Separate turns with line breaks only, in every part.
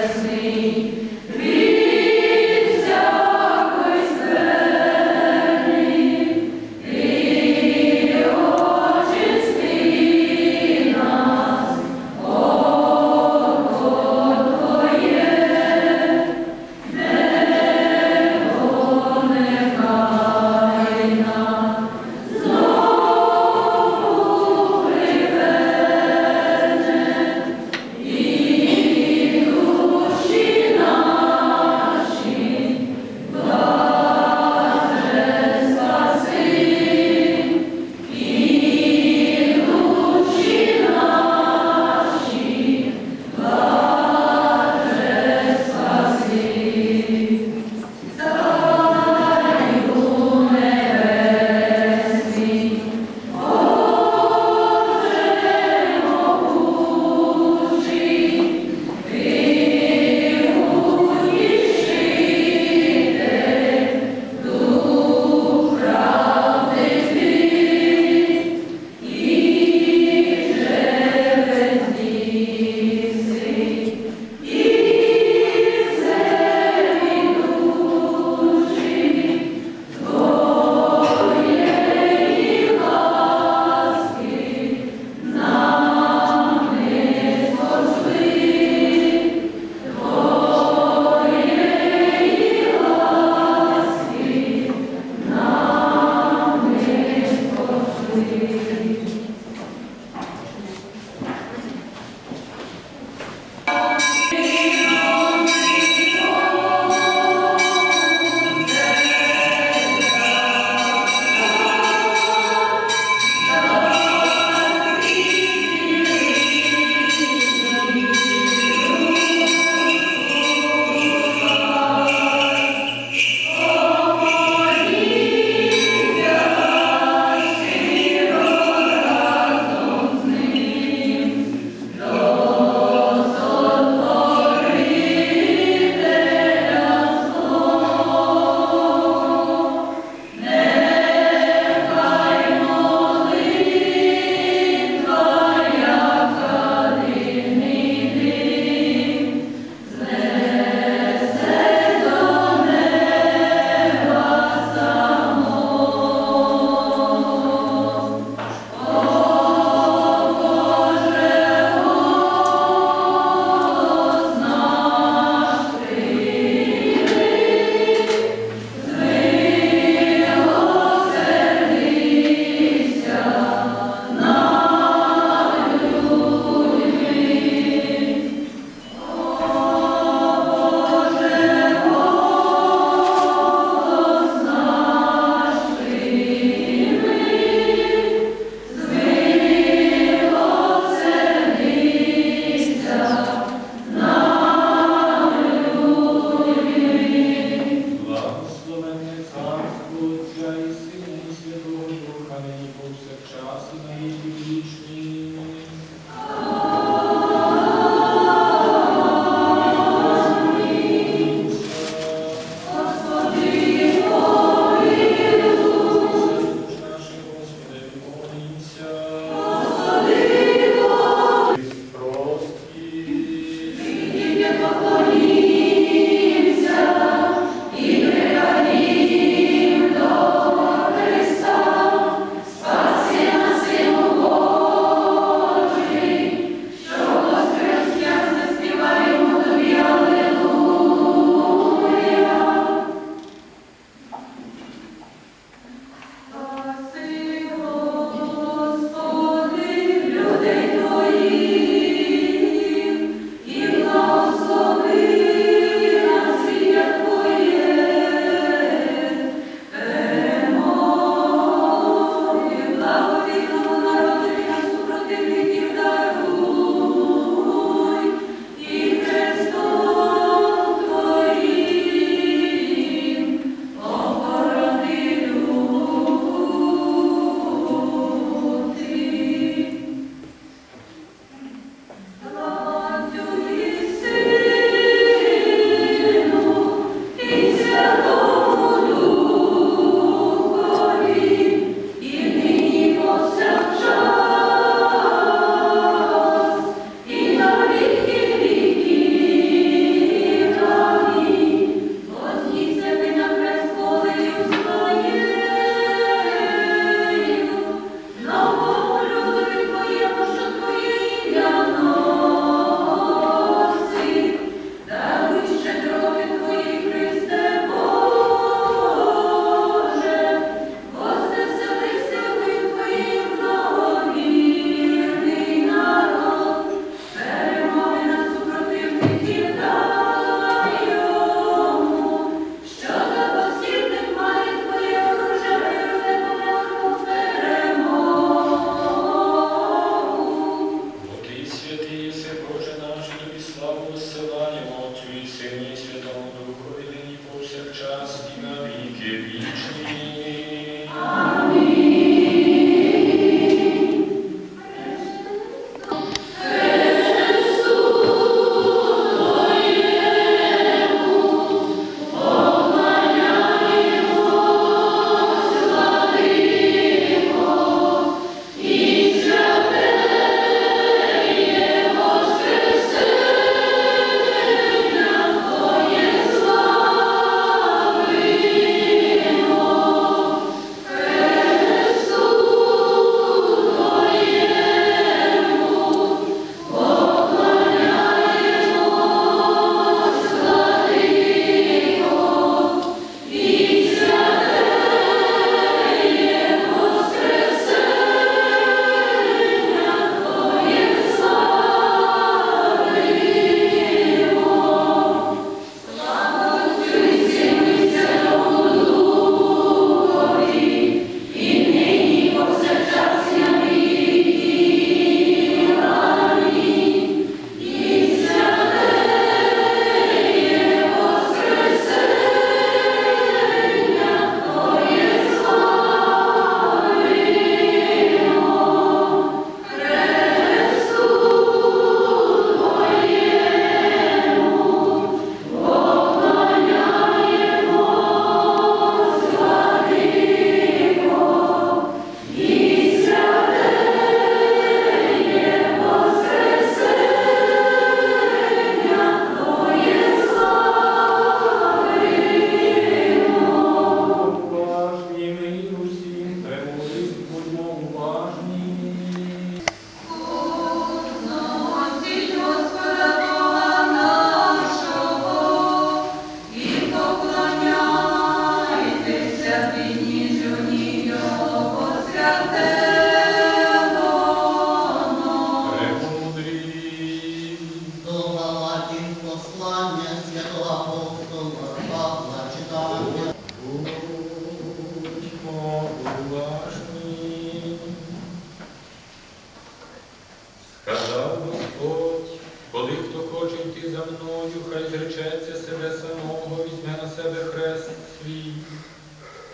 Душі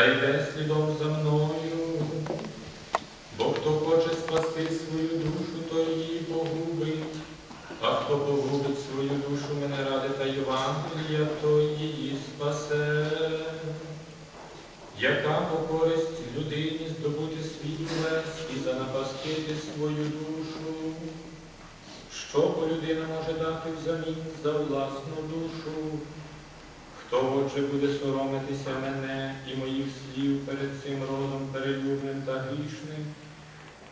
та йде слідом за мною. Бо хто хоче спасти свою душу, то її погубить. А хто погубить свою душу мене ради та Євангелія, то її спасе. Яка по користь людині здобути свій лес і занапастити свою душу? Що бо людина може дати взамін за власну душу? Хто отже буде соромитися мене і моїх слів перед цим родом перелюбним та грішним?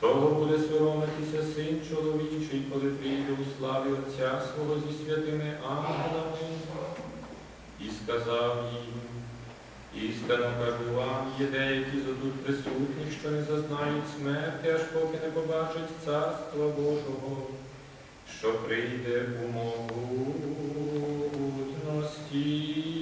Того буде соромитися син чоловічий, коли прийде у славі Отця свого зі святими ангелами. І сказав їм, істинно кажу вам, є деякі з отут присутні, що не зазнають смерти, аж поки не побачать Царства Божого, що прийде у могутності.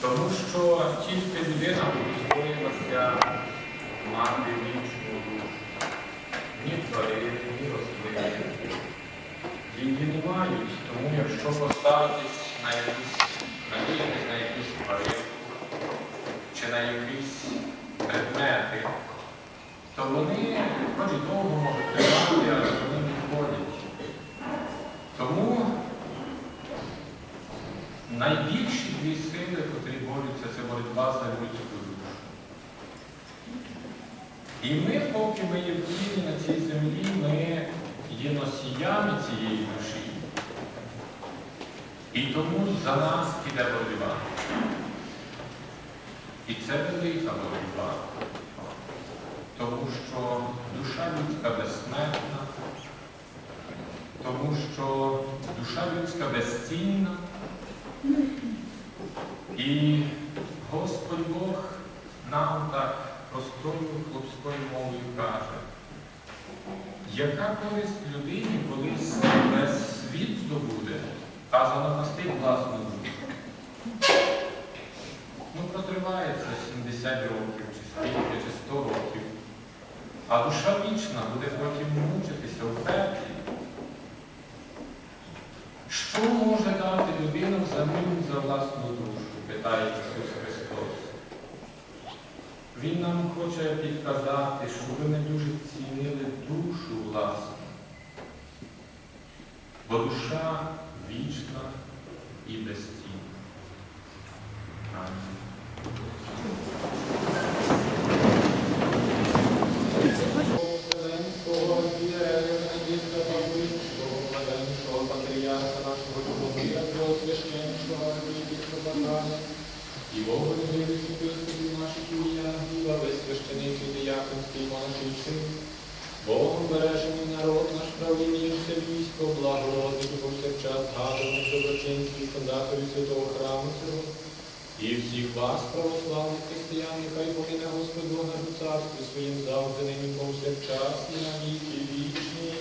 Тому що тільки людина удостоїлася мати вічну душу. Ні тварини, ні рослини. Її не мають, тому якщо поставитись на якусь, надіятись на якусь тварину чи на якісь предмети, то вони хоч довго можуть тривати, але вони не ходять. Тому Найбільші дві сили, котрі борються, це боротьба за людську душу. І ми, поки ми є в тілі на цій землі, ми є носіями цієї душі. І тому за нас іде боротьба. І це велика боротьба. Тому що душа людська безсмертна, тому що душа людська безцінна. І Господь Бог нам так простою хлопською мовою каже, яка користь людині колись весь світ здобуде, а занапастить власну душу? Ну, протриває це 70 років, чи скільки, чи 100 років. А душа вічна буде потім мучитися у пеклі. Що може дати людина взамін за власну душу? питає Ісус Христос. Він нам хоче підказати, що ми не дуже цінили душу власну. Бо душа вічна і безцінна. Фундаторів святого храму цього, і всіх вас, православних християн, нехай поміне Господь Бога на царстві своїм завжди нині повсякчас і на віки вічні.